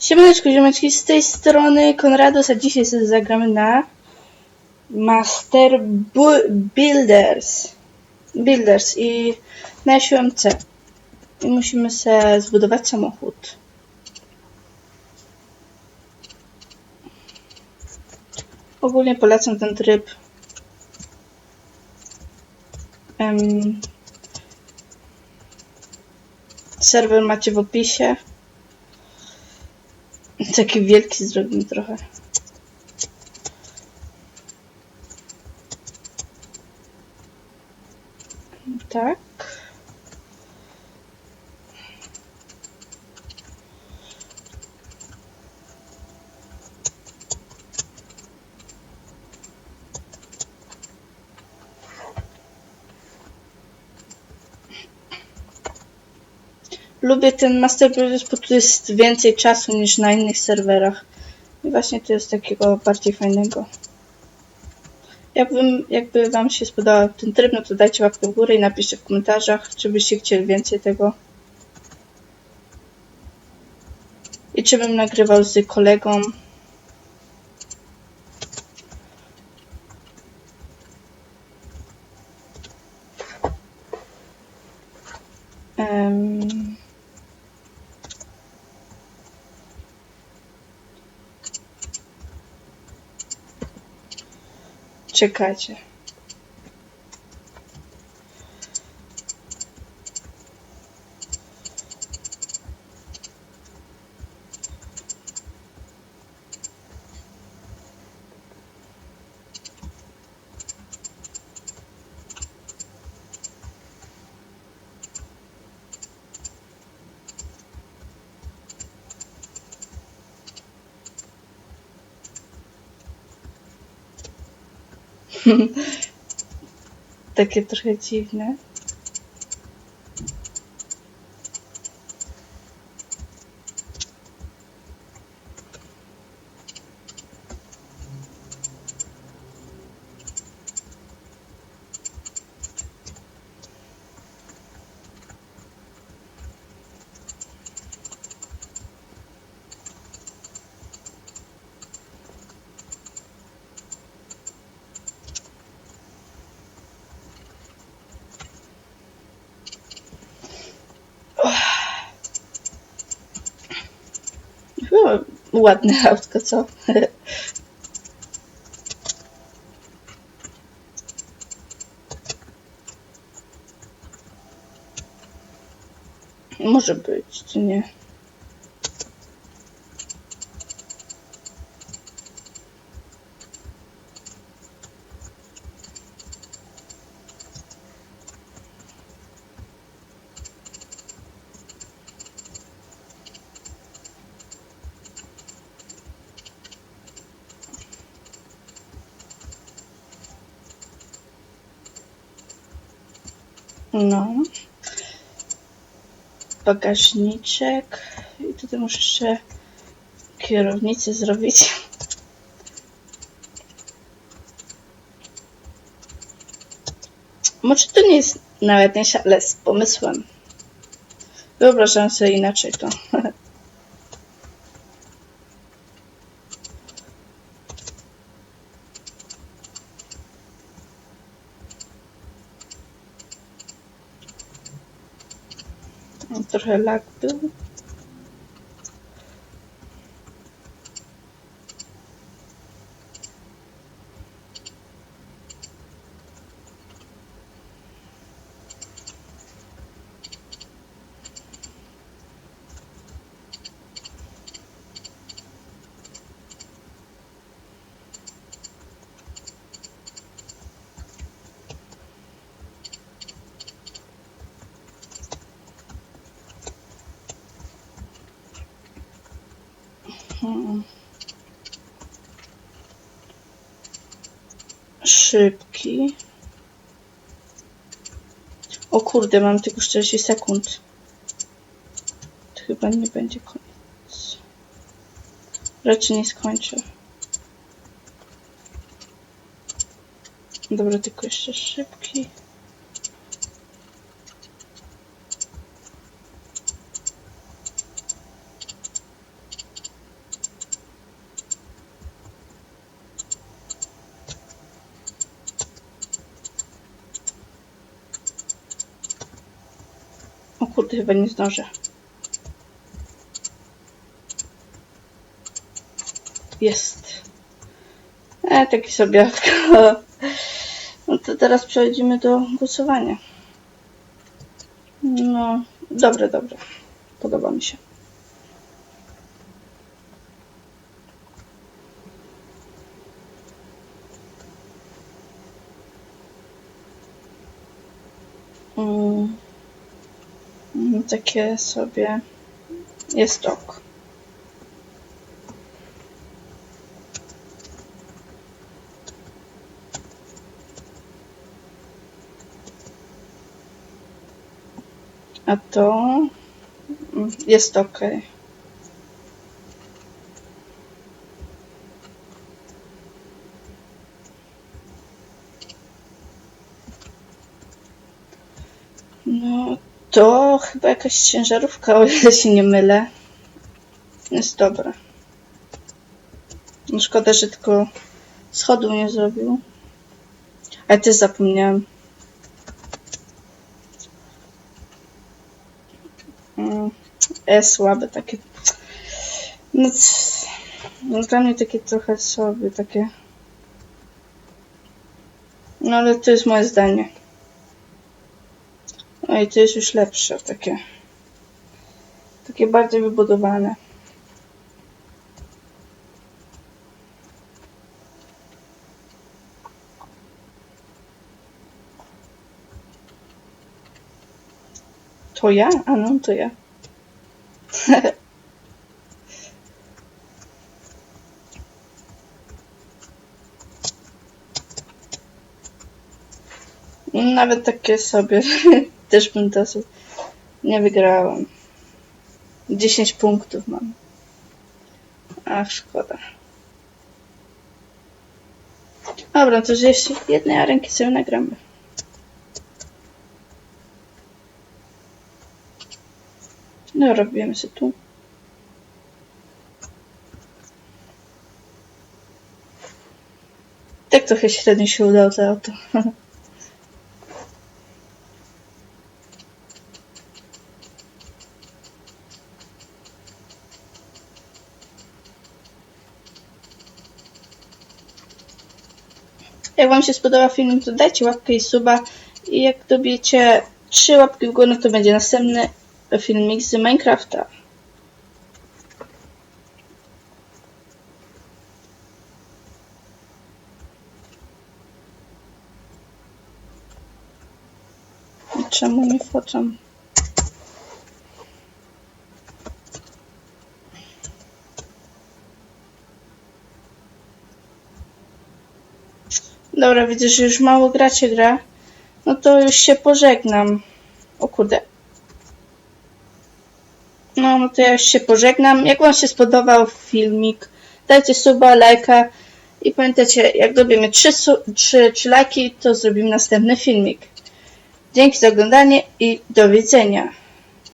Siemaneczko, ziomeczki, z tej strony Konrados, a dzisiaj sobie zagramy na Master Bu- Builders. Builders i na SUMC. I musimy sobie zbudować samochód. Ogólnie polecam ten tryb. Em, serwer macie w opisie. Taki wielki zrobimy trochę. Tak. Lubię ten Master Builders, bo tu jest więcej czasu niż na innych serwerach. I właśnie to jest takiego bardziej fajnego. Jakbym, jakby Wam się spodobał ten tryb, no to dajcie łapkę w górę i napiszcie w komentarzach, czy byście chcieli więcej tego. I czy bym nagrywał z kolegą. Em, чекаче Takie trochę dziwne. Chyba ładne autko, co? Może być, czy nie? No. Bagażniczek. I tutaj muszę jeszcze kierownicę zrobić. Może to nie jest najładniejsze, ale z pomysłem. Wyobrażam sobie inaczej to. Trochę lag Szybki. O kurde, mam tylko 40 sekund. To chyba nie będzie koniec. Raczej nie skończę. Dobra, tylko jeszcze szybki. Kurde, chyba nie zdążę. Jest. E, taki sobie. No to teraz przechodzimy do głosowania. No, dobre, dobre. Podoba mi się. Takie sobie jest ok. A to mm, jest ok. No, to chyba jakaś ciężarówka, o ile się nie mylę. Jest dobra. No szkoda, że tylko schodu nie zrobił. Ale też zapomniałam. Mm, E, słabe takie. No, no dla mnie takie trochę sobie, takie. No ale to jest moje zdanie. No i to jest już lepsze, takie. Takie bardziej wybudowane. To ja? A no, to ja. Nawet takie sobie też sobie nie wygrałam. 10 punktów mam. Ach, szkoda. Dobra, to jeszcze jednej arenki sobie nagramy. No, robimy sobie tu. Tak trochę średnio się udało to auto. Jak Wam się spodobał film, to dajcie łapkę i suba. I jak dobijecie 3 łapki w górę, no to będzie następny filmik z Minecrafta. Czemu nie wchodzą? Dobra, widzę, że już mało gracie gra. No to już się pożegnam. O kurde. No, no to ja już się pożegnam. Jak Wam się spodobał filmik, dajcie suba, lajka i pamiętajcie, jak dobijemy 3, su- 3, 3 lajki, to zrobimy następny filmik. Dzięki za oglądanie i do widzenia.